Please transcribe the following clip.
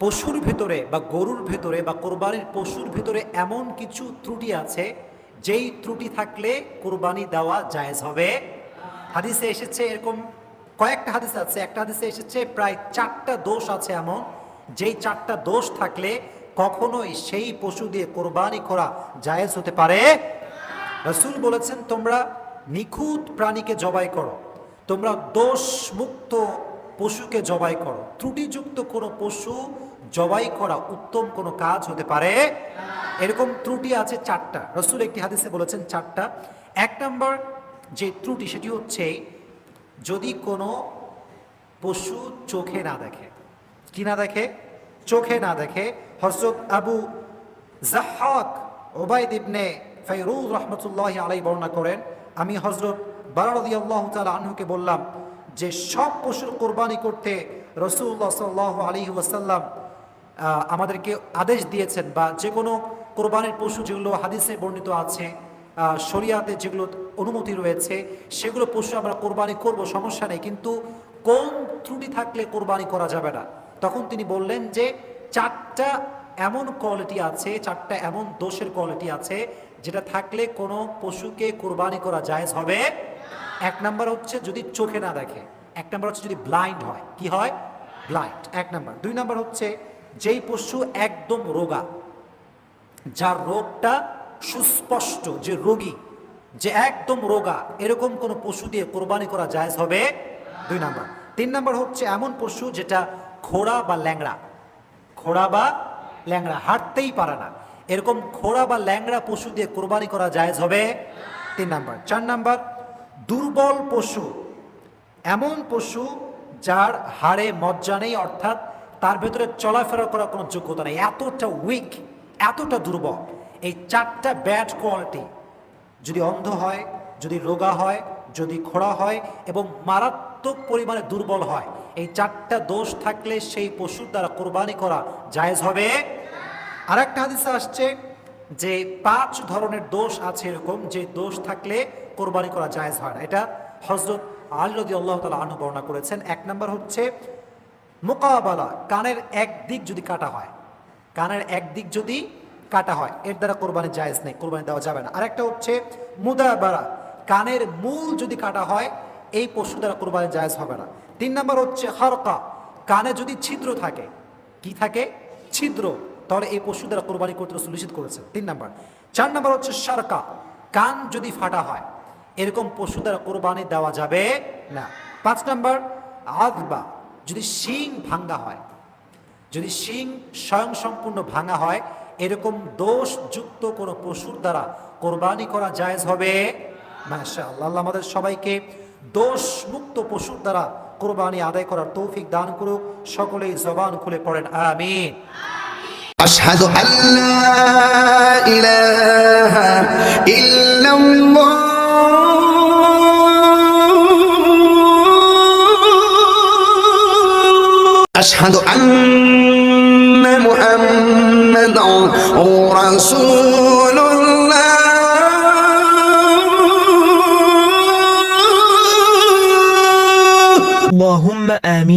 পশুর ভেতরে বা গরুর ভেতরে বা কোরবানির পশুর ভেতরে এমন কিছু ত্রুটি আছে, যেই ত্রুটি থাকলে কোরবানি দেওয়া জায়েজ হবে। হাদিসে এসেছে এরকম কয়েকটা হাদিস আছে। একটা হাদিসে এসেছে, প্রায় চারটা দোষ আছে এমন, যেই চারটা দোষ থাকলে কখনোই সেই পশু দিয়ে কোরবানি করা জায়েজ হতে পারে। রসুল বলেছেন, তোমরা নিখুঁত প্রাণীকে জবাই করো। তোমরা দোষ মুক্ত পশুকে জবাই করো। ত্রুটিযুক্ত কোনো পশু জবাই করা উত্তম কোনো কাজ হতে পারে? এরকম ত্রুটি আছে চারটা। রসুল একটি হাদিসে বলেছেন চারটা। এক নম্বর যে ত্রুটি, সেটি হচ্ছে যদি কোনো পশু চোখে না দেখে। কি না দেখে? চোখে না দেখে। হজরত আবু জাহাক ওবায়দ ইবনে ফাইরুজ রহমতুল্লাহ আলাই বর্ণনা করেন। আমি হজরত বারারদি আল্লাহ তালা আনহুকে বললাম যে সব পশুর কোরবানি করতে রসুল্লাহ সাল্লাহ আলী ওয়াসাল্লাম আমাদেরকে আদেশ দিয়েছেন বা যে কোনো কোরবানির পশু যেগুলো হাদিসে বর্ণিত আছে শরিয়াতে যেগুলো অনুমতি রয়েছে, সেগুলো পশু আমরা কোরবানি করব, সমস্যা নেই। কিন্তু কোন ত্রুটি থাকলে কোরবানি করা যাবে না। তখন তিনি বললেন যে চারটা এমন কোয়ালিটি আছে, চারটা এমন দোষের কোয়ালিটি আছে, যেটা থাকলে কোনো পশুকে কোরবানি করা জায়েজ হবে এক নাম্বার হচ্ছে যদি চোখে না দেখে। এক নাম্বার হচ্ছে যদি ব্লাইন্ড হয়। কি হয়? ব্লাইন্ড এক নাম্বার। দুই নাম্বার হচ্ছে যেই পশু একদম রোগা, যার রোগটা সুস্পষ্ট, যে রোগী, যে একদম রোগা, এরকম কোনো পশু দিয়ে কোরবানি করা জায়েজ হবে দুই নাম্বার। তিন নাম্বার হচ্ছে এমন পশু যেটা ঘোড়া বা ল্যাংড়া। ঘোড়া বা ল্যাংড়া হাঁটতেই পারে না। এরকম খোড়া বা ল্যাংড়া পশু দিয়ে কোরবানি করা জায়েজ হবে? তিন নাম্বার। চার নাম্বার, দুর্বল পশু, এমন পশু যার হাড়ে মজ্জা নেই, অর্থাৎ তার ভেতরে চলাফেরা করার কোনো যোগ্যতা নেই। এতটা উইক এতটা দুর্বল। এই চারটা ব্যাড কোয়ালিটি যদি অন্ধ হয়, যদি রোগা হয়, যদি খোড়া হয়, এবং মারাত্মক পরিমাণে দুর্বল হয়? এই চারটা দোষ থাকলে সেই পশুর দ্বারা কোরবানি করা জায়েজ হবে? আর একটা হাদিসে আসছে যে পাঁচ ধরনের দোষ আছে এরকম, যে দোষ থাকলে কোরবানি করা জায়েজ হয় না। এটা হজরত আল্লাহ আল্লাহ তালা আনু বর্ণনা করেছেন। এক নম্বর হচ্ছে মোকাবালা, কানের এক দিক যদি কাটা হয়। কানের এক দিক যদি কাটা হয়, এর দ্বারা কোরবানি জায়েজ নেই, কোরবানি দেওয়া যাবে না। আরেকটা হচ্ছে মুদাবারা, কানের মূল যদি কাটা হয় এই পশু দ্বারা কোরবানি জায়জ হবে না। তিন নম্বর হচ্ছে হরকা। কানে যদি ছিদ্র থাকে, কি থাকে? ছিদ্র। তাহলে এই পশু দ্বারা কোরবানি করতে নিষেধ করেছেন। তিন নম্বর। চার নম্বর হচ্ছে সারকা। কান যদি ফাটা হয়, এরকম পশু দ্বারা কোরবানি দেওয়া যাবে না। পাঁচ নাম্বার, আদবা। যদি শিং ভাঙ্গা হয়, যদি শিং স্বয়ং সম্পূর্ণ ভাঙা হয়, এরকম দোষযুক্ত কোনো পশুর দ্বারা কোরবানি করা জায়েজ হবে? আল্লাহ আল্লাহ আমাদের সবাইকে দোষ মুক্ত পশুর দ্বারা কোরবানি আদায় করার তৌফিক দান করুক সকলেই জবান খুলে পড়েন আমিন أشهد أن لا إله إلا الله أشهد أن محمدا رسول الله اللهم آمين.